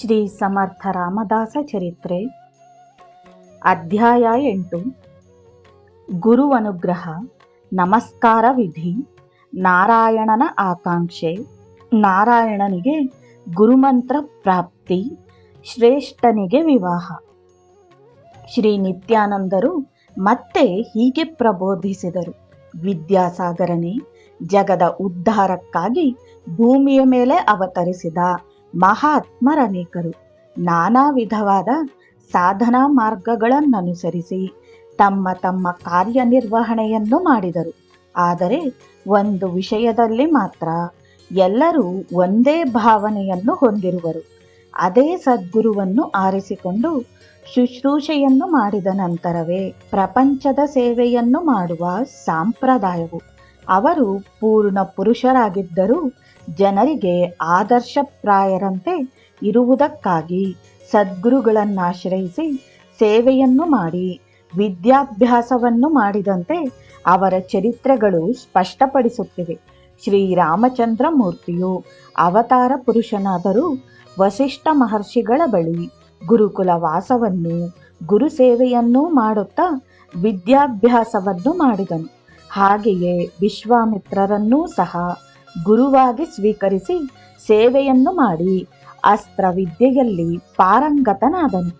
ಶ್ರೀ ಸಮರ್ಥ ರಾಮದಾಸ ಚರಿತ್ರೆ. ಅಧ್ಯಾಯ ಎಂಟು. ಗುರುವನುಗ್ರಹ, ನಮಸ್ಕಾರ ವಿಧಿ, ನಾರಾಯಣನ ಆಕಾಂಕ್ಷೆ. ನಾರಾಯಣನಿಗೆ ಗುರುಮಂತ್ರ ಪ್ರಾಪ್ತಿ, ಶ್ರೇಷ್ಠನಿಗೆ ವಿವಾಹ. ಶ್ರೀ ನಿತ್ಯಾನಂದರು ಮತ್ತೆ ಹೀಗೆ ಪ್ರಬೋಧಿಸಿದರು. ವಿದ್ಯಾಸಾಗರನೇ, ಜಗದ ಉದ್ಧಾರಕ್ಕಾಗಿ ಭೂಮಿಯ ಮೇಲೆ ಅವತರಿಸಿದ. ಮಹಾತ್ಮರನೇಕರು. ನಾನಾ ವಿಧವಾದ ಸಾಧನಾ ಮಾರ್ಗಗಳನ್ನನುಸರಿಸಿ ತಮ್ಮ ತಮ್ಮ ಕಾರ್ಯನಿರ್ವಹಣೆಯನ್ನು ಮಾಡಿದರು. ಆದರೆ ಒಂದು ವಿಷಯದಲ್ಲಿ ಮಾತ್ರ ಎಲ್ಲರೂ ಒಂದೇ ಭಾವನೆಯನ್ನು ಹೊಂದಿರುವರು. ಅದೇ ಸದ್ಗುರುವನ್ನು ಆರಿಸಿಕೊಂಡು ಶುಶ್ರೂಷೆಯನ್ನು ಮಾಡಿದ ನಂತರವೇ ಪ್ರಪಂಚದ ಸೇವೆಯನ್ನು ಮಾಡುವ ಸಂಪ್ರದಾಯವು ಅವರು ಪೂರ್ಣ ಪುರುಷರಾಗಿದ್ದರೂ ಜನರಿಗೆ ಆದರ್ಶಪ್ರಾಯರಂತೆ ಇರುವುದಕ್ಕಾಗಿ ಸದ್ಗುರುಗಳನ್ನಾಶ್ರಯಿಸಿ ಸೇವೆಯನ್ನು ಮಾಡಿ, ವಿದ್ಯಾಭ್ಯಾಸವನ್ನು ಮಾಡಿದಂತೆ ಅವರ ಚರಿತ್ರೆಗಳು ಸ್ಪಷ್ಟಪಡಿಸುತ್ತಿವೆ. ಶ್ರೀರಾಮಚಂದ್ರ ಮೂರ್ತಿಯು ಅವತಾರ ಪುರುಷನಾದರೂ ವಸಿಷ್ಠ ಮಹರ್ಷಿಗಳ ಬಳಿ ಗುರುಕುಲ ವಾಸವನ್ನು ಗುರು ಸೇವೆಯನ್ನೂ ಮಾಡುತ್ತಾ ವಿದ್ಯಾಭ್ಯಾಸವನ್ನು ಮಾಡಿದನು. ಹಾಗೆಯೇ ವಿಶ್ವಾಮಿತ್ರರನ್ನೂ ಸಹ ಗುರುವಾಗಿ ಸ್ವೀಕರಿಸಿ ಸೇವೆಯನ್ನು ಮಾಡಿ ಅಸ್ತ್ರವಿದ್ಯೆಯಲ್ಲಿ ಪಾರಂಗತನಾದನು.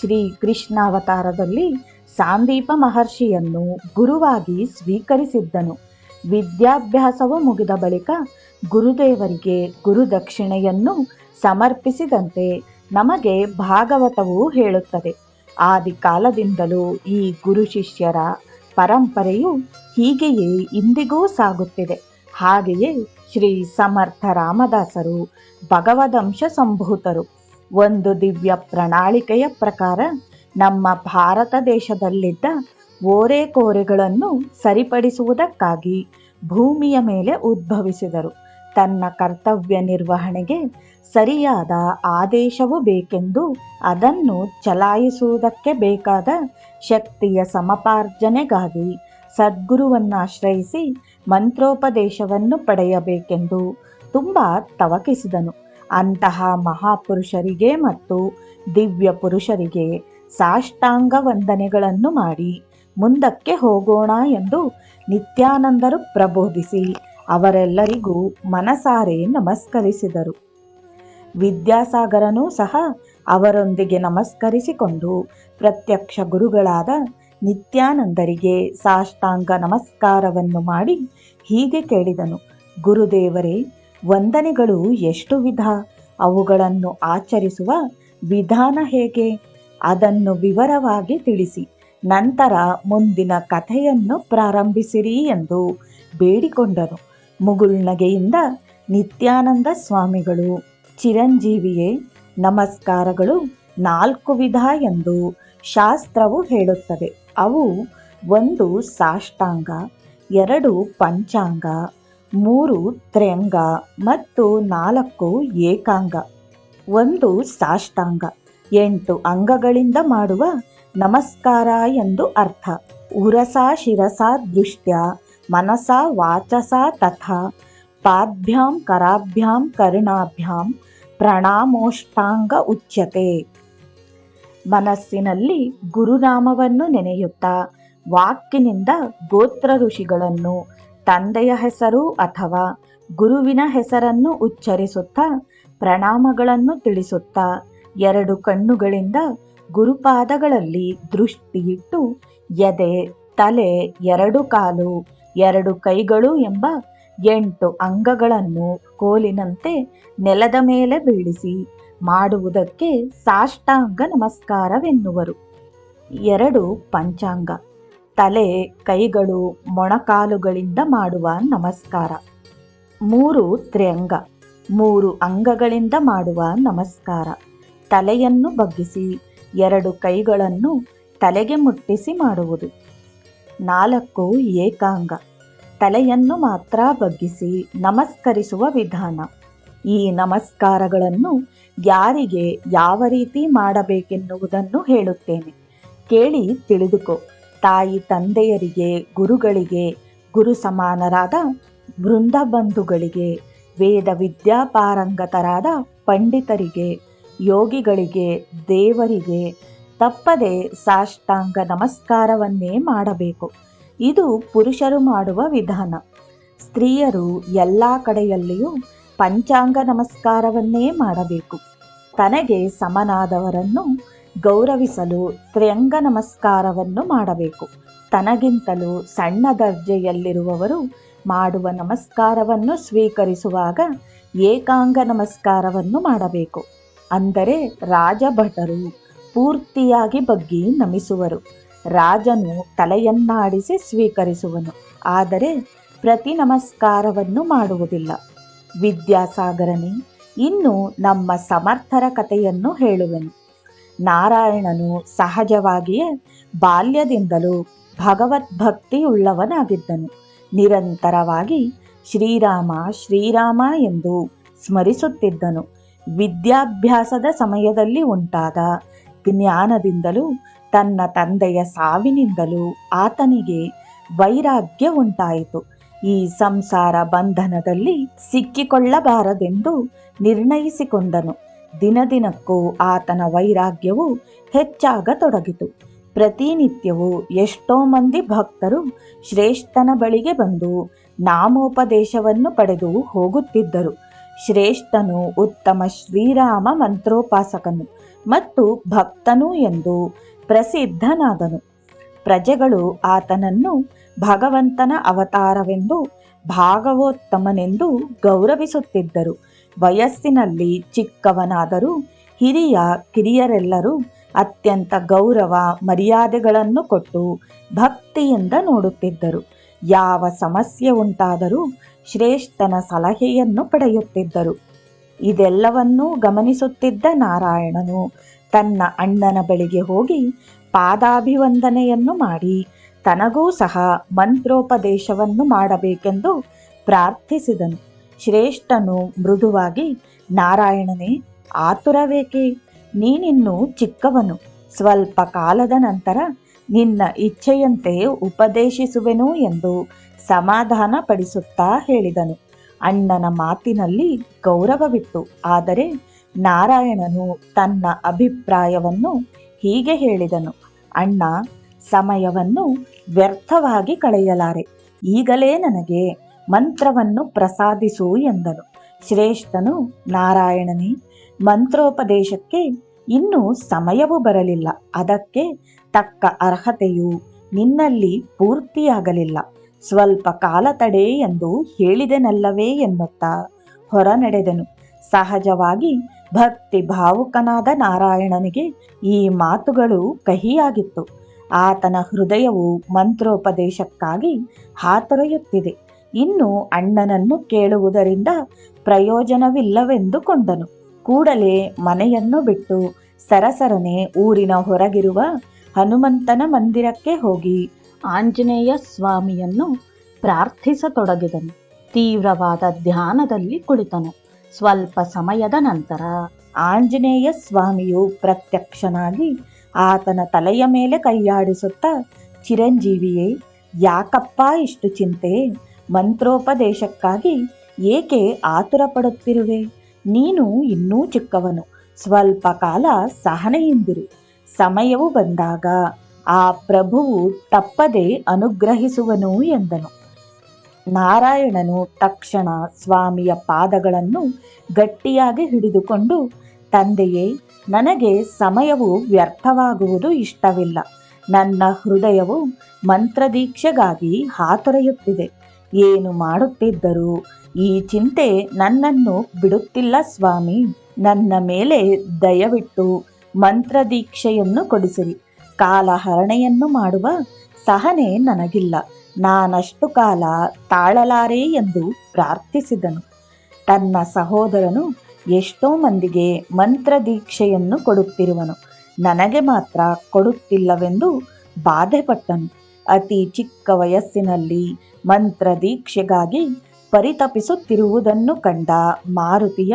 ಶ್ರೀ ಕೃಷ್ಣಾವತಾರದಲ್ಲಿ ಸಾಂದೀಪ ಮಹರ್ಷಿಯನ್ನು ಗುರುವಾಗಿ ಸ್ವೀಕರಿಸಿದ್ದನು. ವಿದ್ಯಾಭ್ಯಾಸವು ಮುಗಿದ ಬಳಿಕ ಗುರುದೇವರಿಗೆ ಗುರುದಕ್ಷಿಣೆಯನ್ನು ಸಮರ್ಪಿಸಿದಂತೆ ನಮಗೆ ಭಾಗವತವು ಹೇಳುತ್ತದೆ. ಆದಿಕಾಲದಿಂದಲೂ ಈ ಗುರು ಶಿಷ್ಯರ ಪರಂಪರೆಯು ಹೀಗೆಯೇ ಇಂದಿಗೂ ಸಾಗುತ್ತಿದೆ. ಹಾಗೆಯೇ ಶ್ರೀ ಸಮರ್ಥ ರಾಮದಾಸರು ಭಗವದಂಶ ಸಂಭೂತರು. ಒಂದು ದಿವ್ಯ ಪ್ರಣಾಳಿಕೆಯ ಪ್ರಕಾರ ನಮ್ಮ ಭಾರತ ದೇಶದಲ್ಲಿದ್ದ ಓರೆಕೋರೆಗಳನ್ನು ಸರಿಪಡಿಸುವುದಕ್ಕಾಗಿ ಭೂಮಿಯ ಮೇಲೆ ಉದ್ಭವಿಸಿದರು. ತನ್ನ ಕರ್ತವ್ಯ ನಿರ್ವಹಣೆಗೆ ಸರಿಯಾದ ಆದೇಶವು ಬೇಕೆಂದು ಅದನ್ನು ಚಲಾಯಿಸುವುದಕ್ಕೆ ಬೇಕಾದ ಶಕ್ತಿಯ ಸಮಪಾರ್ಜನೆಗಾಗಿ ಸದ್ಗುರುವನ್ನಾಶ್ರಯಿಸಿ ಮಂತ್ರೋಪದೇಶವನ್ನು ಪಡೆಯಬೇಕೆಂದು ತುಂಬ ತವಕಿಸಿದನು. ಅಂತಹ ಮಹಾಪುರುಷರಿಗೆ ಮತ್ತು ದಿವ್ಯ ಪುರುಷರಿಗೆ ಸಾಷ್ಟಾಂಗ ವಂದನೆಗಳನ್ನು ಮಾಡಿ, ಮುಂದಕ್ಕೆ ಹೋಗೋಣ ಎಂದು ನಿತ್ಯಾನಂದರು ಪ್ರಬೋಧಿಸಿ, ಅವರೆಲ್ಲರಿಗೂ ಮನಸಾರೆ ನಮಸ್ಕರಿಸಿದರು. ವಿದ್ಯಾಸಾಗರನೂ ಸಹ ಅವರೊಂದಿಗೆ ನಮಸ್ಕರಿಸಿಕೊಂಡು ಪ್ರತ್ಯಕ್ಷ ಗುರುಗಳಾದ ನಿತ್ಯಾನಂದರಿಗೆ ಸಾಷ್ಟಾಂಗ ನಮಸ್ಕಾರವನ್ನು ಮಾಡಿ ಹೀಗೆ ಕೇಳಿದನು. ಗುರುದೇವರೇ, ವಂದನೆಗಳು ಎಷ್ಟು ವಿಧ? ಅವುಗಳನ್ನು ಆಚರಿಸುವ ವಿಧಾನ ಹೇಗೆ? ಅದನ್ನು ವಿವರವಾಗಿ ತಿಳಿಸಿ. ನಂತರ ಮುಂದಿನ ಕಥೆಯನ್ನು ಪ್ರಾರಂಭಿಸಿರಿ ಎಂದು ಬೇಡಿಕೊಂಡನು ಮುಗುಳ್ನಗೆಯಿಂದ ನಿತ್ಯಾನಂದ ಸ್ವಾಮಿಗಳು, ಚಿರಂಜೀವಿಯೇ, ನಮಸ್ಕಾರಗಳು ನಾಲ್ಕು ವಿಧ ಎಂದು ಶಾಸ್ತ್ರವು ಹೇಳುತ್ತದೆ. ಅವು ಒಂದು ಸಾಷ್ಟಾಂಗ, ಎರಡು ಪಂಚಾಂಗ, ಮೂರು ತ್ರ್ಯಂಗ ಮತ್ತು ನಾಲ್ಕು ಏಕಾಂಗ. ಒಂದು ಸಾಷ್ಟಾಂಗ, ಎಂಟು ಅಂಗಗಳಿಂದ ಮಾಡುವ ನಮಸ್ಕಾರ ಎಂದು ಅರ್ಥ. ಉರಸ, ಶಿರಸ, ದೃಷ್ಟ್ಯ, ಮನಸ, ವಾಚಸ, ತಥಾ, ಪಾದ್ಭ್ಯಾಂ, ಕರಾಭ್ಯಾಂ, ಕರ್ಣಾಭ್ಯಾಂ, ಪ್ರಣಾಮೋಷ್ಟಾಂಗ ಉಚ್ಯತೆ. ಮನಸ್ಸಿನಲ್ಲಿ ಗುರುನಾಮವನ್ನು ನೆನೆಯುತ್ತಾ ವಾಕ್ಕಿನಿಂದ ಗೋತ್ರ ಋಷಿಗಳನ್ನು, ತಂದೆಯ ಹೆಸರು ಅಥವಾ ಗುರುವಿನ ಹೆಸರನ್ನು ಉಚ್ಚರಿಸುತ್ತಾ ಪ್ರಣಾಮಗಳನ್ನು ತಿಳಿಸುತ್ತಾ ಎರಡು ಕಣ್ಣುಗಳಿಂದ ಗುರುಪಾದಗಳಲ್ಲಿ ದೃಷ್ಟಿಯಿಟ್ಟು ಎದೆ, ತಲೆ, ಎರಡು ಕಾಲು, ಎರಡು ಕೈಗಳು ಎಂಬ ಎಂಟು ಅಂಗಗಳನ್ನು ಕೋಲಿನಂತೆ ನೆಲದ ಮೇಲೆ ಬೀಳಿಸಿ. ಮಾಡುವುದಕ್ಕೆ ಸಾಷ್ಟಾಂಗ ನಮಸ್ಕಾರವೆನ್ನುವರು. ಎರಡು ಪಂಚಾಂಗ. ತಲೆ, ಕೈಗಳು, ಮೊಣಕಾಲುಗಳಿಂದ ಮಾಡುವ ನಮಸ್ಕಾರ. ಮೂರು ತ್ರ್ಯಂಗ. ಮೂರು ಅಂಗಗಳಿಂದ ಮಾಡುವ ನಮಸ್ಕಾರ. ತಲೆಯನ್ನು ಬಗ್ಗಿಸಿ, ಎರಡು ಕೈಗಳನ್ನು ತಲೆಗೆ ಮುಟ್ಟಿಸಿ ಮಾಡುವುದು. ನಾಲ್ಕು ಏಕಾಂಗ. ತಲೆಯನ್ನು ಮಾತ್ರ ಬಗ್ಗಿಸಿ ನಮಸ್ಕರಿಸುವ ವಿಧಾನ. ಈ ನಮಸ್ಕಾರಗಳನ್ನು ಯಾರಿಗೆ ಯಾವ ರೀತಿ ಮಾಡಬೇಕೆನ್ನುವುದನ್ನು ಹೇಳುತ್ತೇನೆ. ಕೇಳಿ ತಿಳಿದುಕೋ. ತಾಯಿ ತಂದೆಯರಿಗೆ, ಗುರುಗಳಿಗೆ, ಗುರು ಸಮಾನರಾದ ವೃಂದ ಬಂಧುಗಳಿಗೆ ವೇದ ವಿದ್ಯಾಪಾರಂಗತರಾದ ಪಂಡಿತರಿಗೆ, ಯೋಗಿಗಳಿಗೆ, ದೇವರಿಗೆ ತಪ್ಪದೆ ಸಾಷ್ಟಾಂಗ ನಮಸ್ಕಾರವನ್ನೇ ಮಾಡಬೇಕು. ಇದು ಪುರುಷರು ಮಾಡುವ ವಿಧಾನ. ಸ್ತ್ರೀಯರು ಎಲ್ಲ ಕಡೆಯಲ್ಲಿಯೂ ಪಂಚಾಂಗ ನಮಸ್ಕಾರವನ್ನೇ ಮಾಡಬೇಕು. ತನಗೆ ಸಮನಾದವರನ್ನು ಗೌರವಿಸಲು ತ್ರ್ಯಂಗ ನಮಸ್ಕಾರವನ್ನು ಮಾಡಬೇಕು. ತನಗಿಂತಲೂ ಸಣ್ಣ ದರ್ಜೆಯಲ್ಲಿರುವವರು ಮಾಡುವ ನಮಸ್ಕಾರವನ್ನು ಸ್ವೀಕರಿಸುವಾಗ ಏಕಾಂಗ ನಮಸ್ಕಾರವನ್ನು ಮಾಡಬೇಕು. ಅಂದರೆ ರಾಜಭಟರು ಪೂರ್ತಿಯಾಗಿ ಬಗ್ಗಿ ನಮಿಸುವರು. ರಾಜನು ತಲೆಯನ್ನಾಡಿಸಿ ಸ್ವೀಕರಿಸುವನು. ಆದರೆ ಪ್ರತಿ ನಮಸ್ಕಾರವನ್ನು ಮಾಡುವುದಿಲ್ಲ. ವಿದ್ಯಾಸಾಗರನೇ, ಇನ್ನು ನಮ್ಮ ಸಮರ್ಥರ ಕಥೆಯನ್ನು ಹೇಳುವೆನು. ನಾರಾಯಣನು ಸಹಜವಾಗಿಯೇ ಬಾಲ್ಯದಿಂದಲೂ ಭಗವದ್ಭಕ್ತಿಯುಳ್ಳವನಾಗಿದ್ದನು. ನಿರಂತರವಾಗಿ ಶ್ರೀರಾಮ ಶ್ರೀರಾಮ ಎಂದು ಸ್ಮರಿಸುತ್ತಿದ್ದನು. ವಿದ್ಯಾಭ್ಯಾಸದ ಸಮಯದಲ್ಲಿ ಉಂಟಾದ ಜ್ಞಾನದಿಂದಲೂ, ತನ್ನ ತಂದೆಯ ಸಾವಿನಿಂದಲೂ ಆತನಿಗೆ ವೈರಾಗ್ಯ ಉಂಟಾಯಿತು. ಈ ಸಂಸಾರ ಬಂಧನದಲ್ಲಿ ಸಿಕ್ಕಿಕೊಳ್ಳಬಾರದೆಂದು ನಿರ್ಣಯಿಸಿಕೊಂಡನು. ದಿನದಿನಕ್ಕೂ ಆತನ ವೈರಾಗ್ಯವು ಹೆಚ್ಚಾಗತೊಡಗಿತು. ಪ್ರತಿನಿತ್ಯವೂ ಎಷ್ಟೋ ಮಂದಿ ಭಕ್ತರು ಶ್ರೇಷ್ಠನ ಬಳಿಗೆ ಬಂದು ನಾಮೋಪದೇಶವನ್ನು ಪಡೆದು ಹೋಗುತ್ತಿದ್ದರು. ಶ್ರೇಷ್ಠನು ಉತ್ತಮ ಶ್ರೀರಾಮ ಮಂತ್ರೋಪಾಸಕನು ಮತ್ತು ಭಕ್ತನು ಎಂದು ಪ್ರಸಿದ್ಧನಾದನು. ಪ್ರಜೆಗಳು ಆತನನ್ನು ಭಗವಂತನ ಅವತಾರವೆಂದು ಭಾಗವೋತ್ತಮನೆಂದು ಗೌರವಿಸುತ್ತಿದ್ದರು. ವಯಸ್ಸಿನಲ್ಲಿ ಚಿಕ್ಕವನಾದರೂ ಹಿರಿಯ ಕಿರಿಯರೆಲ್ಲರೂ ಅತ್ಯಂತ ಗೌರವ ಮರ್ಯಾದೆಗಳನ್ನು ಕೊಟ್ಟು ಭಕ್ತಿಯಿಂದ ನೋಡುತ್ತಿದ್ದರು. ಯಾವ ಸಮಸ್ಯೆ ಉಂಟಾದರೂ ಶ್ರೇಷ್ಠನ ಸಲಹೆಯನ್ನು ಪಡೆಯುತ್ತಿದ್ದರು. ಇದೆಲ್ಲವನ್ನೂ ಗಮನಿಸುತ್ತಿದ್ದ ನಾರಾಯಣನು ತನ್ನ ಅಣ್ಣನ ಬಳಿಗೆ ಹೋಗಿ ಪಾದಾಭಿವಂದನೆಯನ್ನು ಮಾಡಿ ತನಗೂ ಸಹ ಮಂತ್ರೋಪದೇಶವನ್ನು ಮಾಡಬೇಕೆಂದು ಪ್ರಾರ್ಥಿಸಿದನು. ಶ್ರೇಷ್ಠನು ಮೃದುವಾಗಿ, ನಾರಾಯಣನೇ, ಆತುರವೇಕೆ? ನೀನಿನ್ನು ಚಿಕ್ಕವನು. ಸ್ವಲ್ಪ ಕಾಲದ ನಂತರ ನಿನ್ನ ಇಚ್ಛೆಯಂತೆ ಉಪದೇಶಿಸುವೆನು ಎಂದು ಸಮಾಧಾನ ಪಡಿಸುತ್ತಾ ಹೇಳಿದನು. ಅಣ್ಣನ ಮಾತಿನಲ್ಲಿ ಗೌರವವಿತ್ತು. ಆದರೆ ನಾರಾಯಣನು ತನ್ನ ಅಭಿಪ್ರಾಯವನ್ನು ಹೀಗೆ ಹೇಳಿದನು. ಅಣ್ಣ ಸಮಯವನ್ನು ವ್ಯರ್ಥವಾಗಿ ಕಳೆಯಲಾರೆ. ಈಗಲೇ ನನಗೆ ಮಂತ್ರವನ್ನು ಪ್ರಸಾದಿಸು ಎಂದನು. ಶ್ರೇಷ್ಠನು, ನಾರಾಯಣನೇ, ಮಂತ್ರೋಪದೇಶಕ್ಕೆ ಇನ್ನೂ ಸಮಯವು ಬರಲಿಲ್ಲ. ಅದಕ್ಕೆ ತಕ್ಕ ಅರ್ಹತೆಯು ನಿನ್ನಲ್ಲಿ ಪೂರ್ತಿಯಾಗಲಿಲ್ಲ. ಸ್ವಲ್ಪ ಕಾಲ ತಡೆ ಎಂದು ಹೇಳಿದೆನಲ್ಲವೇ ಎನ್ನುತ್ತಾ ಹೊರ ನಡೆದನು ಸಹಜವಾಗಿ ಭಕ್ತಿ ಭಾವುಕನಾದ ನಾರಾಯಣನಿಗೆ ಈ ಮಾತುಗಳು ಕಹಿಯಾಗಿತ್ತು. ಆತನ ಹೃದಯವು ಮಂತ್ರೋಪದೇಶಕ್ಕಾಗಿ ಹಾತೊರೆಯುತ್ತಿದೆ. ಇನ್ನು ಅಣ್ಣನನ್ನು ಕೇಳುವುದರಿಂದ ಪ್ರಯೋಜನವಿಲ್ಲವೆಂದುಕೊಂಡನು ಕೂಡಲೇ ಮನೆಯನ್ನು ಬಿಟ್ಟು ಸರಸರನೆ ಊರಿನ ಹೊರಗಿರುವ ಹನುಮಂತನ ಮಂದಿರಕ್ಕೆ ಹೋಗಿ ಆಂಜನೇಯ ಸ್ವಾಮಿಯನ್ನು ಪ್ರಾರ್ಥಿಸತೊಡಗಿದನು. ತೀವ್ರವಾದ ಧ್ಯಾನದಲ್ಲಿ ಕುಳಿತನು. ಸ್ವಲ್ಪ ಸಮಯದ ನಂತರ ಆಂಜನೇಯ ಸ್ವಾಮಿಯು ಪ್ರತ್ಯಕ್ಷನಾಗಿ ಆತನ ತಲೆಯ ಮೇಲೆ ಕೈಯಾಡಿಸುತ್ತಾ ಚಿರಂಜೀವಿಯೇ, ಯಾಕಪ್ಪ ಇಷ್ಟು ಚಿಂತೆ? ಮಂತ್ರೋಪದೇಶಕ್ಕಾಗಿ ಏಕೆ ಆತುರ ಪಡುತ್ತಿರುವೆ ನೀನು ಇನ್ನೂ ಚಿಕ್ಕವನು, ಸ್ವಲ್ಪ ಕಾಲ ಸಹನೆಯಿಂದಿರು. ಸಮಯವು ಬಂದಾಗ ಆ ಪ್ರಭುವು ತಪ್ಪದೆ ಅನುಗ್ರಹಿಸುವನು ಎಂದನು. ನಾರಾಯಣನು ತಕ್ಷಣ ಸ್ವಾಮಿಯ ಪಾದಗಳನ್ನು ಗಟ್ಟಿಯಾಗಿ ಹಿಡಿದುಕೊಂಡು, ತಂದೆಯೇ ನನಗೆ ಸಮಯವು ವ್ಯರ್ಥವಾಗುವುದು ಇಷ್ಟವಿಲ್ಲ. ನನ್ನ ಹೃದಯವು ಮಂತ್ರದೀಕ್ಷೆಗಾಗಿ ಹಾತೊರೆಯುತ್ತಿದೆ. ಏನು ಮಾಡುತ್ತಿದ್ದರೂ ಈ ಚಿಂತೆ ನನ್ನನ್ನು ಬಿಡುತ್ತಿಲ್ಲ ಸ್ವಾಮಿ. ನನ್ನ ಮೇಲೆ ದಯವಿಟ್ಟು ಮಂತ್ರದೀಕ್ಷೆಯನ್ನು ಕೊಡಿಸಿರಿ. ಕಾಲಹರಣೆಯನ್ನು ಮಾಡುವ ಸಹನೆ ನನಗಿಲ್ಲ. ನಾನಷ್ಟು ಕಾಲ ತಾಳಲಾರೆ ಎಂದು ಪ್ರಾರ್ಥಿಸಿದನು. ತನ್ನ ಸಹೋದರನು ಎಷ್ಟೋ ಮಂದಿಗೆ ಮಂತ್ರದೀಕ್ಷೆಯನ್ನು ಕೊಡುತ್ತಿರುವನು. ನನಗೆ ಮಾತ್ರ ಕೊಡುತ್ತಿಲ್ಲವೆಂದು ಬಾಧೆಪಟ್ಟನು. ಅತಿ ಚಿಕ್ಕ ವಯಸ್ಸಿನಲ್ಲಿ ಮಂತ್ರದೀಕ್ಷೆಗಾಗಿ ಪರಿತಪಿಸುತ್ತಿರುವುದನ್ನು ಕಂಡ ಮಾರುತಿಯ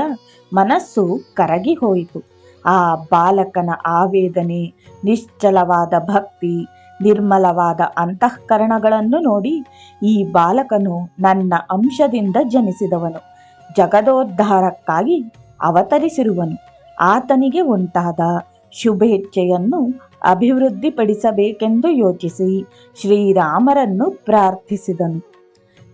ಮನಸ್ಸು ಕರಗಿ ಹೋಯಿತು ಆ ಬಾಲಕನ ಆವೇದನೆ, ನಿಶ್ಚಲವಾದ ಭಕ್ತಿ, ನಿರ್ಮಲವಾದ ಅಂತಃಕರಣಗಳನ್ನು ನೋಡಿ ಈ ಬಾಲಕನು ನನ್ನ ಅಂಶದಿಂದ ಜನಿಸಿದವನು. ಜಗದೋದ್ಧಾರಕ್ಕಾಗಿ ಅವತರಿಸಿರುವನು. ಆತನಿಗೆ ಉಂಟಾದ ಶುಭೇಚ್ಛೆಯನ್ನು ಅಭಿವೃದ್ಧಿಪಡಿಸಬೇಕೆಂದು ಯೋಚಿಸಿ ಶ್ರೀರಾಮರನ್ನು ಪ್ರಾರ್ಥಿಸಿದನು.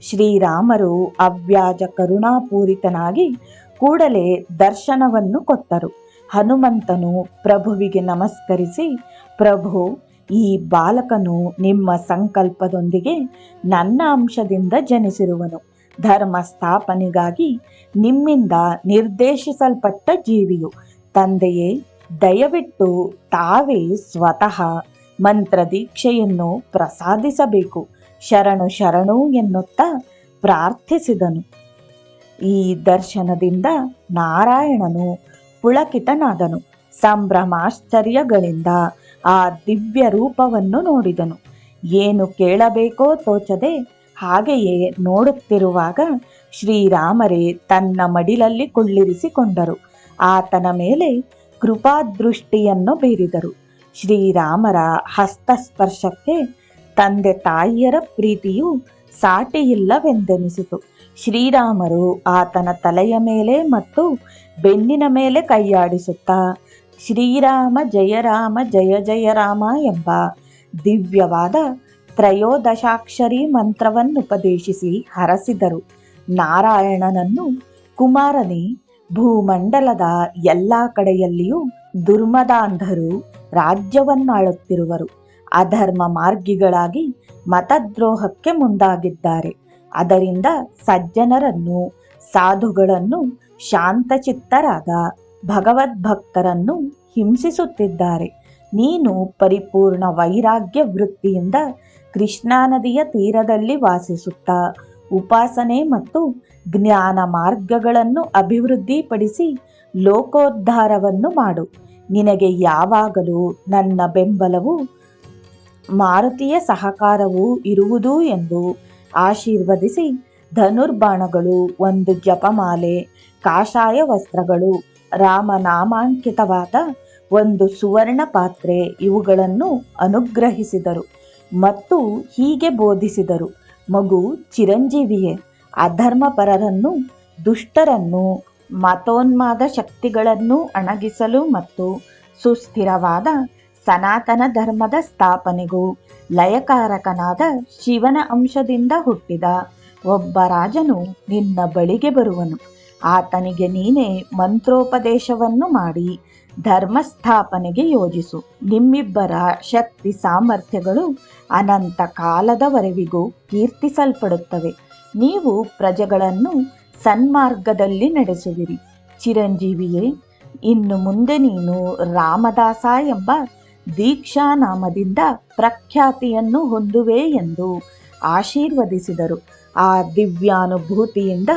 ಶ್ರೀರಾಮರು ಅವ್ಯಾಜ ಕರುಣಾಪೂರಿತನಾಗಿ ಕೂಡಲೇ ದರ್ಶನವನ್ನು ಕೊಟ್ಟರು. ಹನುಮಂತನು ಪ್ರಭುವಿಗೆ ನಮಸ್ಕರಿಸಿ, ಪ್ರಭು, ಈ ಬಾಲಕನು ನಿಮ್ಮ ಸಂಕಲ್ಪದೊಂದಿಗೆ ನನ್ನ ಅಂಶದಿಂದ ಜನಿಸಿರುವನು. ಧರ್ಮ ಸ್ಥಾಪನೆಗಾಗಿ ನಿಮ್ಮಿಂದ ನಿರ್ದೇಶಿಸಲ್ಪಟ್ಟ ಜೀವಿಯು. ತಂದೆಯೇ, ದಯವಿಟ್ಟು ತಾವೇ ಸ್ವತಃ ಮಂತ್ರದೀಕ್ಷೆಯನ್ನು ಪ್ರಸಾದಿಸಬೇಕು. ಶರಣು ಶರಣು ಎನ್ನುತ್ತಾ ಪ್ರಾರ್ಥಿಸಿದನು. ಈ ದರ್ಶನದಿಂದ ನಾರಾಯಣನು ಪುಳಕಿತನಾದನು. ಸಂಭ್ರಮಾಶ್ಚರ್ಯಗಳಿಂದ ಆ ದಿವ್ಯ ರೂಪವನ್ನು ನೋಡಿದನು. ಏನು ಕೇಳಬೇಕೋ ತೋಚದೆ ಹಾಗೆಯೇ ನೋಡುತ್ತಿರುವಾಗ ಶ್ರೀರಾಮರೇ ತನ್ನ ಮಡಿಲಲ್ಲಿ ಕುಳ್ಳಿರಿಸಿಕೊಂಡರು. ಆತನ ಮೇಲೆ ಕೃಪಾದೃಷ್ಟಿಯನ್ನು ಬೀರಿದರು. ಶ್ರೀರಾಮರ ಹಸ್ತಸ್ಪರ್ಶಕ್ಕೆ ತಂದೆ ತಾಯಿಯರ ಪ್ರೀತಿಯು ಸಾಟಿಯಿಲ್ಲವೆಂದೆನಿಸಿತು. ಶ್ರೀರಾಮರು ಆತನ ತಲೆಯ ಮೇಲೆ ಮತ್ತು ಬೆನ್ನಿನ ಮೇಲೆ ಕೈಯಾಡಿಸುತ್ತಾ, ಶ್ರೀರಾಮ, ಜಯರಾಮ, ಜಯ ಜಯ ರಾಮ ಎಂಬ ದಿವ್ಯವಾದ ತ್ರಯೋದಶಾಕ್ಷರಿ ಮಂತ್ರವನ್ನುಪದೇಶಿಸಿ ಹರಸಿದರು. ನಾರಾಯಣನನ್ನು ಕುಮಾರನೇ, ಭೂಮಂಡಲದ ಎಲ್ಲ ಕಡೆಯಲ್ಲಿಯೂ ದುರ್ಮದಾಂಧರು ರಾಜ್ಯವನ್ನಾಳುತ್ತಿರುವರು. ಅಧರ್ಮ ಮಾರ್ಗಿಗಳಾಗಿ ಮತದ್ರೋಹಕ್ಕೆ ಮುಂದಾಗಿದ್ದಾರೆ. ಅದರಿಂದ ಸಜ್ಜನರನ್ನು, ಸಾಧುಗಳನ್ನು, ಶಾಂತಚಿತ್ತರಾದ ಭಗವದ್ಭಕ್ತರನ್ನು ಹಿಂಸಿಸುತ್ತಿದ್ದಾರೆ. ನೀನು ಪರಿಪೂರ್ಣ ವೈರಾಗ್ಯ ವೃತ್ತಿಯಿಂದ ಕೃಷ್ಣಾ ನದಿಯ ತೀರದಲ್ಲಿ ವಾಸಿಸುತ್ತಾ ಉಪಾಸನೆ ಮತ್ತು ಜ್ಞಾನ ಮಾರ್ಗಗಳನ್ನು ಅಭಿವೃದ್ಧಿಪಡಿಸಿ ಲೋಕೋದ್ಧಾರವನ್ನು ಮಾಡು. ನಿನಗೆ ಯಾವಾಗಲೂ ನನ್ನ ಬೆಂಬಲವು ಮಾರುತಿಯ ಸಹಕಾರವೂ ಇರುವುದು ಎಂದು ಆಶೀರ್ವದಿಸಿ ಧನುರ್ಬಾಣಗಳು, ಒಂದು ಜಪಮಾಲೆ, ಕಾಷಾಯ ವಸ್ತ್ರಗಳು, ರಾಮನಾಮಾಂಕಿತವಾದ ಒಂದು ಸುವರ್ಣ ಪಾತ್ರೆ ಇವುಗಳನ್ನು ಅನುಗ್ರಹಿಸಿದರು. ಮತ್ತು ಹೀಗೆ ಬೋಧಿಸಿದರು. ಮಗು ಚಿರಂಜೀವಿಯೇ, ಅಧರ್ಮಪರರನ್ನು, ದುಷ್ಟರನ್ನು, ಮತೋನ್ಮಾದ ಶಕ್ತಿಗಳನ್ನು ಅಣಗಿಸಲು ಮತ್ತು ಸುಸ್ಥಿರವಾದ ಸನಾತನ ಧರ್ಮದ ಸ್ಥಾಪನೆಗೂ ಲಯಕಾರಕನಾದ ಶಿವನ ಅಂಶದಿಂದ ಹುಟ್ಟಿದ ಒಬ್ಬ ರಾಜನು ನಿನ್ನ ಬಳಿಗೆ ಬರುವನು. ಆತನಿಗೆ ನೀನೇ ಮಂತ್ರೋಪದೇಶವನ್ನು ಮಾಡಿ. ಧರ್ಮ ಸ್ಥಾಪನೆಗೆ ಯೋಜಿಸು. ನಿಮ್ಮಿಬ್ಬರ ಶಕ್ತಿ ಸಾಮರ್ಥ್ಯಗಳು ಅನಂತ ಕಾಲದವರೆವಿಗೂ ಕೀರ್ತಿಸಲ್ಪಡುತ್ತವೆ. ನೀವು ಪ್ರಜೆಗಳನ್ನು ಸನ್ಮಾರ್ಗದಲ್ಲಿ ನಡೆಸುವಿರಿ. ಚಿರಂಜೀವಿಯೇ, ಇನ್ನು ಮುಂದೆ ನೀನು ರಾಮದಾಸ ಎಂಬ ದೀಕ್ಷಾ ನಾಮದಿಂದ ಪ್ರಖ್ಯಾತಿಯನ್ನು ಹೊಂದುವೆ ಎಂದು ಆಶೀರ್ವದಿಸಿದರು. ಆ ದಿವ್ಯಾನುಭೂತಿಯಿಂದ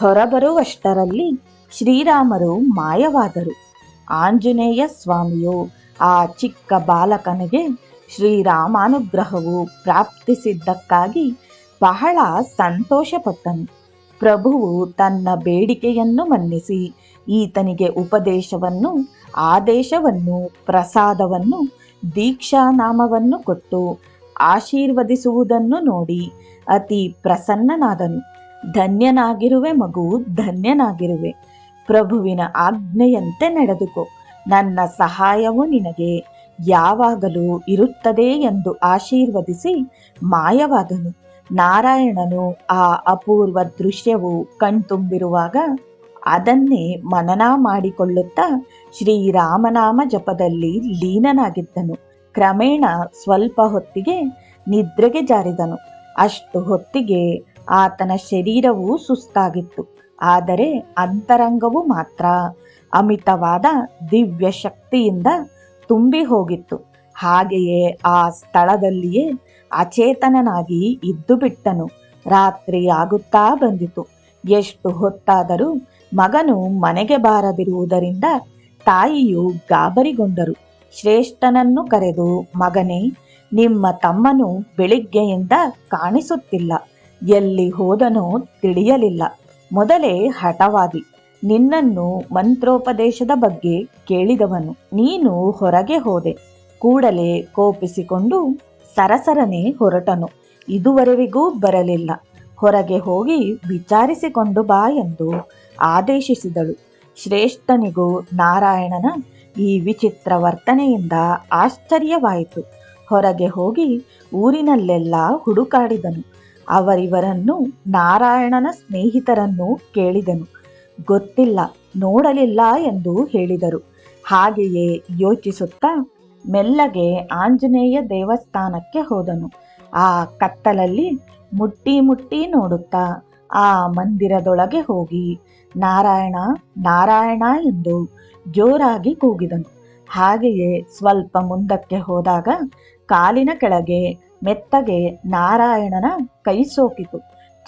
ಹೊರಬರುವಷ್ಟರಲ್ಲಿ ಶ್ರೀರಾಮರು ಮಾಯವಾದರು. ಆಂಜನೇಯ ಸ್ವಾಮಿಯು ಆ ಚಿಕ್ಕ ಬಾಲಕನಿಗೆ ಶ್ರೀರಾಮಾನುಗ್ರಹವು ಪ್ರಾಪ್ತಿಸಿದ್ದಕ್ಕಾಗಿ ಬಹಳ ಸಂತೋಷಪಟ್ಟನು. ಪ್ರಭುವು ತನ್ನ ಬೇಡಿಕೆಯನ್ನು ಮನ್ನಿಸಿ ಈತನಿಗೆ ಉಪದೇಶವನ್ನು, ಆದೇಶವನ್ನು, ಪ್ರಸಾದವನ್ನು, ದೀಕ್ಷಾನಾಮವನ್ನು ಕೊಟ್ಟು ಆಶೀರ್ವದಿಸುವುದನ್ನು ನೋಡಿ ಅತಿ ಪ್ರಸನ್ನನಾದನು. ಧನ್ಯನಾಗಿರುವೆ ಮಗು, ಧನ್ಯನಾಗಿರುವೆ. ಪ್ರಭುವಿನ ಆಜ್ಞೆಯಂತೆ ನಡೆದುಕೋ. ನನ್ನ ಸಹಾಯವು ನಿನಗೆ ಯಾವಾಗಲೂ ಇರುತ್ತದೆ ಎಂದು ಆಶೀರ್ವದಿಸಿ ಮಾಯವಾದನು. ನಾರಾಯಣನು ಆ ಅಪೂರ್ವ ದೃಶ್ಯವು ಕಣ್ತುಂಬಿರುವಾಗ ಅದನ್ನೇ ಮನನ ಮಾಡಿಕೊಳ್ಳುತ್ತಾ ಶ್ರೀರಾಮನಾಮ ಜಪದಲ್ಲಿ ಲೀನನಾಗಿದ್ದನು. ಕ್ರಮೇಣ ಸ್ವಲ್ಪ ಹೊತ್ತಿಗೆ ನಿದ್ರೆಗೆ ಜಾರಿದನು. ಅಷ್ಟು ಹೊತ್ತಿಗೆ ಆತನ ಶರೀರವು ಸುಸ್ತಾಗಿತ್ತು. ಆದರೆ ಅಂತರಂಗವು ಮಾತ್ರ ಅಮಿತವಾದ ದಿವ್ಯ ಶಕ್ತಿಯಿಂದ ತುಂಬಿ ಹೋಗಿತ್ತು. ಹಾಗೆಯೇ ಆ ಸ್ಥಳದಲ್ಲಿಯೇ ಅಚೇತನನಾಗಿ ಇದ್ದು ಬಿಟ್ಟನು. ರಾತ್ರಿ ಆಗುತ್ತಾ ಬಂದಿತು. ಎಷ್ಟು ಹೊತ್ತಾದರೂ ಮಗನು ಮನೆಗೆ ಬಾರದಿರುವುದರಿಂದ ತಾಯಿಯು ಗಾಬರಿಗೊಂಡರು. ಶ್ರೇಷ್ಠನನ್ನು ಕರೆದು, ಮಗನೇ, ನಿಮ್ಮ ತಮ್ಮನು ಬೆಳಿಗ್ಗೆಯಿಂದ ಕಾಣಿಸುತ್ತಿಲ್ಲ. ಎಲ್ಲಿ ಹೋದನೋ ತಿಳಿಯಲಿಲ್ಲ. ಮೊದಲೇ ಹಠವಾದಿ. ನಿನ್ನನ್ನು ಮಂತ್ರೋಪದೇಶದ ಬಗ್ಗೆ ಕೇಳಿದವನು. ನೀನು ಹೊರಗೆ ಹೋದೆ. ಕೂಡಲೇ ಕೋಪಿಸಿಕೊಂಡು ಸರಸರನೆ ಹೊರಟನು. ಇದುವರೆವಿಗೂ ಬರಲಿಲ್ಲ. ಹೊರಗೆ ಹೋಗಿ ವಿಚಾರಿಸಿಕೊಂಡು ಬಾ ಎಂದು ಆದೇಶಿಸಿದಳು. ಶ್ರೇಷ್ಠನಿಗೂ ನಾರಾಯಣನ ಈ ವಿಚಿತ್ರ ವರ್ತನೆಯಿಂದ ಆಶ್ಚರ್ಯವಾಯಿತು. ಹೊರಗೆ ಹೋಗಿ ಊರಿನಲ್ಲೆಲ್ಲ ಹುಡುಕಾಡಿದನು. ಅವರಿವರನ್ನು ನಾರಾಯಣನ ಸ್ನೇಹಿತರನ್ನು ಕೇಳಿದನು. ಗೊತ್ತಿಲ್ಲ, ನೋಡಲಿಲ್ಲ ಎಂದು ಹೇಳಿದರು. ಹಾಗೆಯೇ ಯೋಚಿಸುತ್ತಾ ಮೆಲ್ಲಗೆ ಆಂಜನೇಯ ದೇವಸ್ಥಾನಕ್ಕೆ ಹೋದನು. ಆ ಕತ್ತಲಲ್ಲಿ ಮುಟ್ಟಿ ಮುಟ್ಟಿ ನೋಡುತ್ತಾ ಆ ಮಂದಿರದೊಳಗೆ ಹೋಗಿ ನಾರಾಯಣ ನಾರಾಯಣ ಎಂದು ಜೋರಾಗಿ ಕೂಗಿದನು. ಹಾಗೆಯೇ ಸ್ವಲ್ಪ ಮುಂದಕ್ಕೆ ಹೋದಾಗ ಕಾಲಿನ ಕೆಳಗೆ ಮೆತ್ತಗೆ ನಾರಾಯಣನ ಕೈ ಸೋಕಿತು.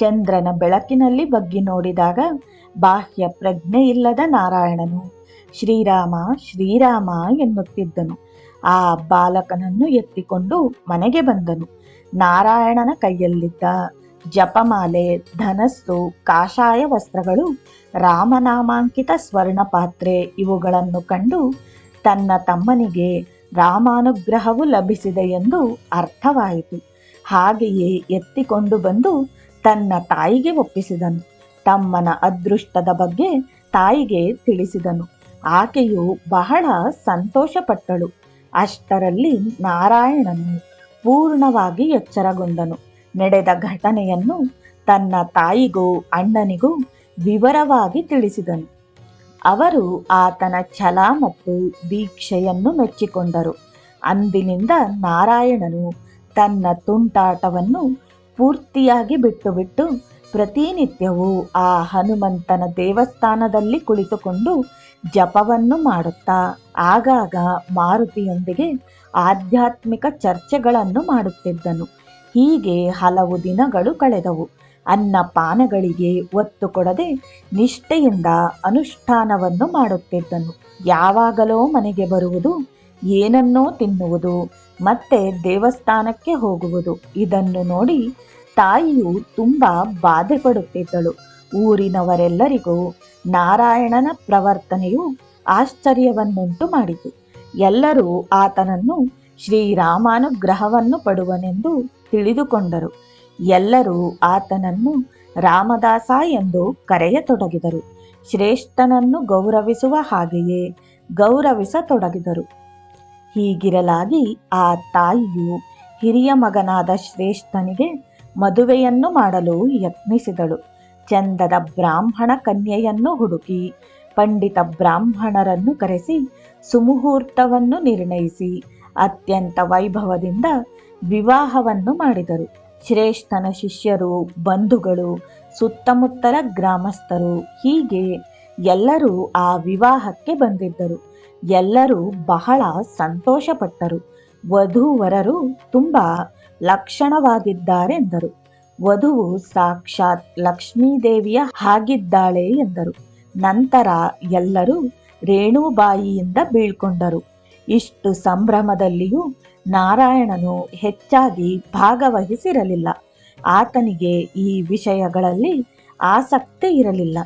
ಚಂದ್ರನ ಬೆಳಕಿನಲ್ಲಿ ಬಗ್ಗಿ ನೋಡಿದಾಗ ಬಾಹ್ಯ ಪ್ರಜ್ಞೆ ಇಲ್ಲದ ನಾರಾಯಣನು ಶ್ರೀರಾಮ ಶ್ರೀರಾಮ ಎನ್ನುತ್ತಿದ್ದನು. ಆ ಬಾಲಕನನ್ನು ಎತ್ತಿಕೊಂಡು ಮನೆಗೆ ಬಂದನು. ನಾರಾಯಣನ ಕೈಯಲ್ಲಿದ್ದ ಜಪಮಾಲೆ, ಧನಸ್ಸು, ಕಾಷಾಯ ವಸ್ತ್ರಗಳು, ರಾಮನಾಮಾಂಕಿತ ಸ್ವರ್ಣ ಪಾತ್ರೆ ಇವುಗಳನ್ನು ಕಂಡು ತನ್ನ ತಮ್ಮನಿಗೆ ರಾಮಾನುಗ್ರಹವು ಲಭಿಸಿದೆ ಎಂದು ಅರ್ಥವಾಯಿತು. ಹಾಗೆಯೇ ಎತ್ತಿಕೊಂಡು ಬಂದು ತನ್ನ ತಾಯಿಗೆ ಒಪ್ಪಿಸಿದನು. ತಮ್ಮನ ಅದೃಷ್ಟದ ಬಗ್ಗೆ ತಾಯಿಗೆ ತಿಳಿಸಿದನು. ಆಕೆಯು ಬಹಳ ಸಂತೋಷಪಟ್ಟಳು. ಅಷ್ಟರಲ್ಲಿ ನಾರಾಯಣನು ಪೂರ್ಣವಾಗಿ ಎಚ್ಚರಗೊಂಡನು. ನಡೆದ ಘಟನೆಯನ್ನು ತನ್ನ ತಾಯಿಗೂ ಅಣ್ಣನಿಗೂ ವಿವರವಾಗಿ ತಿಳಿಸಿದನು. ಅವರು ಆತನ ಛಲ ಮತ್ತು ದೀಕ್ಷೆಯನ್ನು ಮೆಚ್ಚಿಕೊಂಡರು. ಅಂದಿನಿಂದ ನಾರಾಯಣನು ತನ್ನ ತುಂಟಾಟವನ್ನು ಪೂರ್ತಿಯಾಗಿ ಬಿಟ್ಟುಬಿಟ್ಟು ಬಿಟ್ಟು ಪ್ರತಿನಿತ್ಯವೂ ಆ ಹನುಮಂತನ ದೇವಸ್ಥಾನದಲ್ಲಿ ಕುಳಿತುಕೊಂಡು ಜಪವನ್ನು ಮಾಡುತ್ತಾ, ಆಗಾಗ ಮಾರುತಿಯೊಂದಿಗೆ ಆಧ್ಯಾತ್ಮಿಕ ಚರ್ಚೆಗಳನ್ನು ಮಾಡುತ್ತಿದ್ದನು. ಹೀಗೆ ಹಲವು ದಿನಗಳು ಕಳೆದವು. ಅನ್ನ ಪಾನಗಳಿಗೆ ಒತ್ತು ಕೊಡದೆ ನಿಷ್ಠೆಯಿಂದ ಅನುಷ್ಠಾನವನ್ನು ಮಾಡುತ್ತಿದ್ದನು. ಯಾವಾಗಲೋ ಮನೆಗೆ ಬರುವುದು, ಏನನ್ನೋ ತಿನ್ನುವುದು, ಮತ್ತೆ ದೇವಸ್ಥಾನಕ್ಕೆ ಹೋಗುವುದು. ಇದನ್ನು ನೋಡಿ ತಾಯಿಯು ತುಂಬ ಬಾಧೆ ಪಡುತ್ತಿದ್ದಳು ಊರಿನವರೆಲ್ಲರಿಗೂ ನಾರಾಯಣನ ಪ್ರವರ್ತನೆಯು ಆಶ್ಚರ್ಯವನ್ನುಂಟು ಮಾಡಿತು. ಎಲ್ಲರೂ ಆತನನ್ನು ಶ್ರೀರಾಮಾನುಗ್ರಹವನ್ನು ಪಡುವನೆಂದು ತಿಳಿದುಕೊಂಡರು. ಎಲ್ಲರೂ ಆತನನ್ನು ರಾಮದಾಸ ಎಂದು ಕರೆಯತೊಡಗಿದರು. ಶ್ರೇಷ್ಠನನ್ನು ಗೌರವಿಸುವ ಹಾಗೆಯೇ ಗೌರವಿಸತೊಡಗಿದರು. ಹೀಗಿರಲಾಗಿ ಆ ತಾಯಿಯು ಹಿರಿಯ ಮಗನಾದ ಶ್ರೇಷ್ಠನಿಗೆ ಮದುವೆಯನ್ನು ಮಾಡಲು ಯತ್ನಿಸಿದಳು. ಚಂದದ ಬ್ರಾಹ್ಮಣ ಕನ್ಯೆಯನ್ನು ಹುಡುಕಿ ಪಂಡಿತ ಬ್ರಾಹ್ಮಣರನ್ನು ಕರೆಸಿ ಸುಮುಹೂರ್ತವನ್ನು ನಿರ್ಣಯಿಸಿ ಅತ್ಯಂತ ವೈಭವದಿಂದ ವಿವಾಹವನ್ನು ಮಾಡಿದರು. ಶ್ರೇಷ್ಠನ ಶಿಷ್ಯರು, ಬಂಧುಗಳು, ಸುತ್ತಮುತ್ತಲ ಗ್ರಾಮಸ್ಥರು. ಹೀಗೆ ಎಲ್ಲರೂ ಆ ವಿವಾಹಕ್ಕೆ ಬಂದಿದ್ದರು. ಎಲ್ಲರೂ ಬಹಳ ಸಂತೋಷಪಟ್ಟರು. ವಧುವರರು ತುಂಬ ಲಕ್ಷಣವಾಗಿದ್ದಾರೆಂದರು. ವಧುವು ಸಾಕ್ಷಾತ್ ಲಕ್ಷ್ಮೀದೇವಿಯ ಹಾಗಿದ್ದಾಳೆ ಎಂದರು. ನಂತರ ಎಲ್ಲರೂ ರೇಣುಬಾಯಿಯಿಂದ ಬೀಳ್ಕೊಂಡರು. ಇಷ್ಟು ಸಂಭ್ರಮದಲ್ಲಿಯೂ ನಾರಾಯಣನು ಹೆಚ್ಚಾಗಿ ಭಾಗವಹಿಸಿರಲಿಲ್ಲ. ಆತನಿಗೆ ಈ ವಿಷಯಗಳಲ್ಲಿ ಆಸಕ್ತಿ ಇರಲಿಲ್ಲ.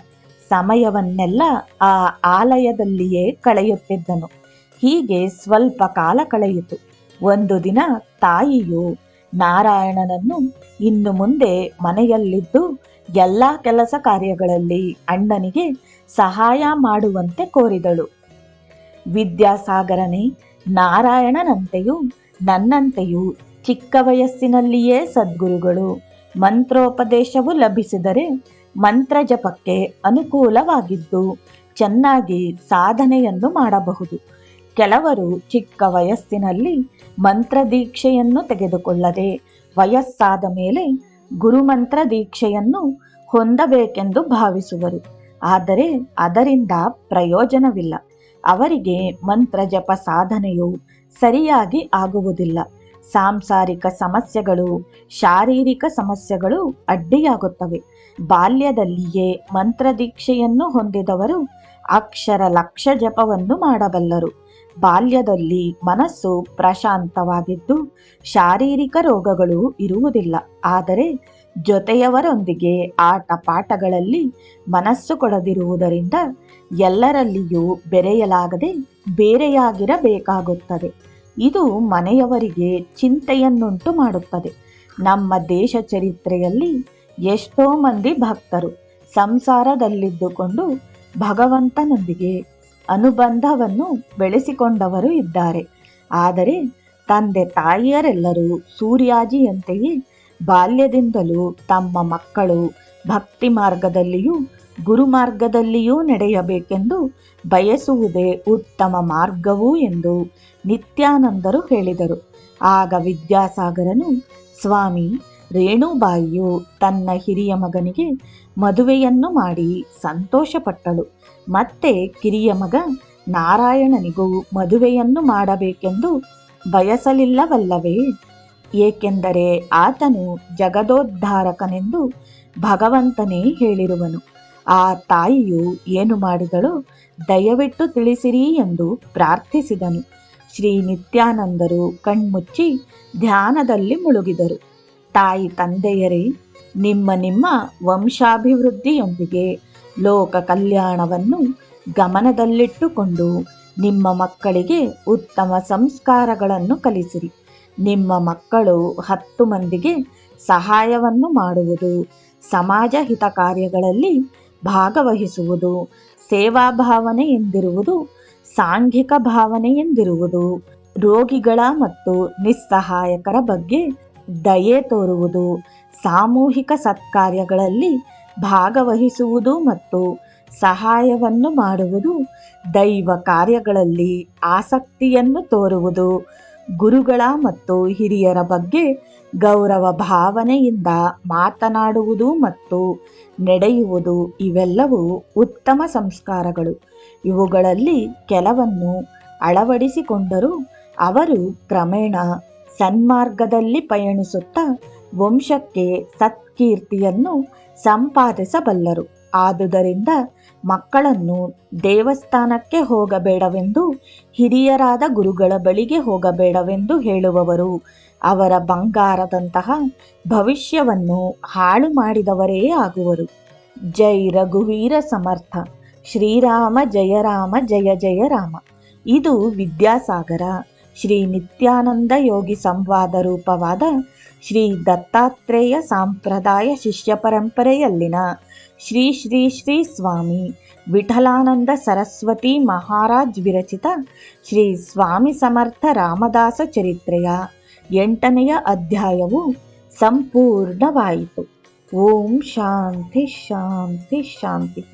ಸಮಯವನ್ನೆಲ್ಲ ಆ ಆಲಯದಲ್ಲಿಯೇ ಕಳೆಯುತ್ತಿದ್ದನು. ಹೀಗೆ ಸ್ವಲ್ಪ ಕಾಲ ಕಳೆಯಿತು. ಒಂದು ದಿನ ತಾಯಿಯು ನಾರಾಯಣನನ್ನು ಇನ್ನು ಮುಂದೆ ಮನೆಯಲ್ಲಿದ್ದು ಎಲ್ಲ ಕೆಲಸ ಕಾರ್ಯಗಳಲ್ಲಿ ಅಣ್ಣನಿಗೆ ಸಹಾಯ ಮಾಡುವಂತೆ ಕೋರಿದಳು. ವಿದ್ಯಾಸಾಗರನೇ, ನಾರಾಯಣನಂತೆಯೂ ನನ್ನಂತೆಯೂ ಚಿಕ್ಕ ವಯಸ್ಸಿನಲ್ಲಿಯೇ ಸದ್ಗುರುಗಳು ಮಂತ್ರೋಪದೇಶವು ಲಭಿಸಿದರೆ ಮಂತ್ರ ಜಪಕ್ಕೆ ಅನುಕೂಲವಾಗಿದ್ದು ಚೆನ್ನಾಗಿ ಸಾಧನೆಯನ್ನು ಮಾಡಬಹುದು. ಕೆಲವರು ಚಿಕ್ಕ ವಯಸ್ಸಿನಲ್ಲಿ ಮಂತ್ರ ದೀಕ್ಷೆಯನ್ನು ತೆಗೆದುಕೊಳ್ಳದೆ ವಯಸ್ಸಾದ ಮೇಲೆ ಗುರುಮಂತ್ರ ದೀಕ್ಷೆಯನ್ನು ಹೊಂದಬೇಕೆಂದು ಭಾವಿಸುವರು. ಆದರೆ ಅದರಿಂದ ಪ್ರಯೋಜನವಿಲ್ಲ. ಅವರಿಗೆ ಮಂತ್ರ ಜಪ ಸಾಧನೆಯು ಸರಿಯಾಗಿ ಆಗುವುದಿಲ್ಲ. ಸಾಂಸಾರಿಕ ಸಮಸ್ಯೆಗಳು, ಶಾರೀರಿಕ ಸಮಸ್ಯೆಗಳು ಅಡ್ಡಿಯಾಗುತ್ತವೆ. ಬಾಲ್ಯದಲ್ಲಿಯೇ ಮಂತ್ರ ದೀಕ್ಷೆಯನ್ನು ಹೊಂದಿದವರು ಅಕ್ಷರ ಲಕ್ಷ ಜಪವನ್ನು ಮಾಡಬಲ್ಲರು. ಬಾಲ್ಯದಲ್ಲಿ ಮನಸ್ಸು ಪ್ರಶಾಂತವಾಗಿದ್ದು ಶಾರೀರಿಕ ರೋಗಗಳು ಇರುವುದಿಲ್ಲ. ಆದರೆ ಜೊತೆಯವರೊಂದಿಗೆ ಆಟ ಪಾಠಗಳಲ್ಲಿ ಮನಸ್ಸು ಕೊಡದಿರುವುದರಿಂದ ಎಲ್ಲರಲ್ಲಿಯೂ ಬೆರೆಯಲಾಗದೆ ಬೇರೆಯಾಗಿರಬೇಕಾಗುತ್ತದೆ. ಇದು ಮನೆಯವರಿಗೆ ಚಿಂತೆಯನ್ನುಂಟು ಮಾಡುತ್ತದೆ. ನಮ್ಮ ದೇಶ ಚರಿತ್ರೆಯಲ್ಲಿ ಎಷ್ಟೋ ಮಂದಿ ಭಕ್ತರು ಸಂಸಾರದಲ್ಲಿದ್ದುಕೊಂಡು ಭಗವಂತನೊಂದಿಗೆ ಅನುಬಂಧವನ್ನು ಬೆಳೆಸಿಕೊಂಡವರು ಇದ್ದಾರೆ. ಆದರೆ ತಂದೆ ತಾಯಿಯರೆಲ್ಲರೂ ಸೂರ್ಯಾಜಿಯಂತೆಯೇ ಬಾಲ್ಯದಿಂದಲೂ ತಮ್ಮ ಮಕ್ಕಳು ಭಕ್ತಿ ಮಾರ್ಗದಲ್ಲಿಯೂ ಗುರು ಮಾರ್ಗದಲ್ಲಿಯೂ ನಡೆಯಬೇಕೆಂದು ಬಯಸುವುದೇ ಉತ್ತಮ ಮಾರ್ಗವು ಎಂದು ನಿತ್ಯಾನಂದರು ಹೇಳಿದರು. ಆಗ ವಿದ್ಯಾಸಾಗರನು, ಸ್ವಾಮಿ, ರೇಣುಬಾಯಿಯು ತನ್ನ ಹಿರಿಯ ಮಗನಿಗೆ ಮದುವೆಯನ್ನು ಮಾಡಿ ಸಂತೋಷಪಟ್ಟಳು. ಮತ್ತೆ ಕಿರಿಯ ಮಗ ನಾರಾಯಣನಿಗೂ ಮದುವೆಯನ್ನು ಮಾಡಬೇಕೆಂದು ಬಯಸಲಿಲ್ಲವಲ್ಲವೇ? ಏಕೆಂದರೆ ಆತನು ಜಗದೋದ್ಧಾರಕನೆಂದು ಭಗವಂತನೇ ಹೇಳಿರುವನು. ಆ ತಾಯಿಯು ಏನು ಮಾಡಿದಳು? ದಯವಿಟ್ಟು ತಿಳಿಸಿರಿ ಎಂದು ಪ್ರಾರ್ಥಿಸಿದನು. ಶ್ರೀ ನಿತ್ಯಾನಂದರು ಕಣ್ಮುಚ್ಚಿ ಧ್ಯಾನದಲ್ಲಿ ಮುಳುಗಿದರು. ತಾಯಿ ತಂದೆಯರೇ, ನಿಮ್ಮ ನಿಮ್ಮ ವಂಶಾಭಿವೃದ್ಧಿಯೊಂದಿಗೆ ಲೋಕ ಕಲ್ಯಾಣವನ್ನು ಗಮನದಲ್ಲಿಟ್ಟುಕೊಂಡು ನಿಮ್ಮ ಮಕ್ಕಳಿಗೆ ಉತ್ತಮ ಸಂಸ್ಕಾರಗಳನ್ನು ಕಲಿಸಿರಿ. ನಿಮ್ಮ ಮಕ್ಕಳು ಹತ್ತು ಮಂದಿಗೆ ಸಹಾಯವನ್ನು ಮಾಡುವುದು ಸಮಾಜ ಹಿತ ಕಾರ್ಯಗಳಲ್ಲಿ ಭಾಗವಹಿಸುವುದು ಸೇವಾ ಭಾವನೆ ಎಂದಿರುವುದು, ಸಾಂಘಿಕ ಭಾವನೆ ಎಂದಿರುವುದು, ರೋಗಿಗಳ ಮತ್ತು ನಿಸ್ಸಹಾಯಕರ ಬಗ್ಗೆ ದಯೆ ತೋರುವುದು, ಸಾಮೂಹಿಕ ಸತ್ಕಾರ್ಯಗಳಲ್ಲಿ ಭಾಗವಹಿಸುವುದು ಮತ್ತು ಸಹಾಯವನ್ನು ಮಾಡುವುದು, ದೈವ ಕಾರ್ಯಗಳಲ್ಲಿ ಆಸಕ್ತಿಯನ್ನು ತೋರುವುದು, ಗುರುಗಳ ಮತ್ತು ಹಿರಿಯರ ಬಗ್ಗೆ ಗೌರವ ಭಾವನೆಯಿಂದ ಮಾತನಾಡುವುದು ಮತ್ತು ನಡೆಯುವುದು ಇವೆಲ್ಲವೂ ಉತ್ತಮ ಸಂಸ್ಕಾರಗಳು. ಇವುಗಳಲ್ಲಿ ಕೆಲವನ್ನು ಅಳವಡಿಸಿಕೊಂಡರೂ ಅವರು ಕ್ರಮೇಣ ಸನ್ಮಾರ್ಗದಲ್ಲಿ ಪಯಣಿಸುತ್ತಾ ವಂಶಕ್ಕೆ ಸತ್ಕೀರ್ತಿಯನ್ನು ಸಂಪಾದಿಸಬಲ್ಲರು. ಆದುದರಿಂದ ಮಕ್ಕಳನ್ನು ದೇವಸ್ಥಾನಕ್ಕೆ ಹೋಗಬೇಡವೆಂದು, ಹಿರಿಯರಾದ ಗುರುಗಳ ಬಳಿಗೆ ಹೋಗಬೇಡವೆಂದು ಹೇಳುವವರು. ಅವರ ಬಂಗಾರದಂತಹ ಭವಿಷ್ಯವನ್ನು ಹಾಳು ಮಾಡಿದವರೇ ಆಗುವರು. ಜೈ ರಘುವೀರ ಸಮರ್ಥ. ಶ್ರೀರಾಮ ಜಯ ರಾಮ ಜಯ ಜಯ ರಾಮ. ಇದು ವಿದ್ಯಾಸಾಗರ. ಶ್ರೀ ನಿತ್ಯಾನಂದ ಯೋಗಿ ಸಂವಾದ ರೂಪವಾದ ಶ್ರೀ ದತ್ತಾತ್ರೇಯ ಸಾಂಪ್ರದಾಯ ಶಿಷ್ಯ ಪರಂಪರೆಯಲ್ಲಿನ ಶ್ರೀ ಶ್ರೀ ಶ್ರೀ ಸ್ವಾಮಿ ವಿಠಲಾನಂದ ಸರಸ್ವತಿ ಮಹಾರಾಜ್ ವಿರಚಿತ ಶ್ರೀ ಸ್ವಾಮಿ ಸಮರ್ಥ ರಾಮದಾಸ ಚರಿತ್ರೆಯ ಎಂಟನೆಯ ಅಧ್ಯಾಯವು ಸಂಪೂರ್ಣವಾಯಿತು ಓಂ ಶಾಂತಿ ಶಾಂತಿ ಶಾಂತಿ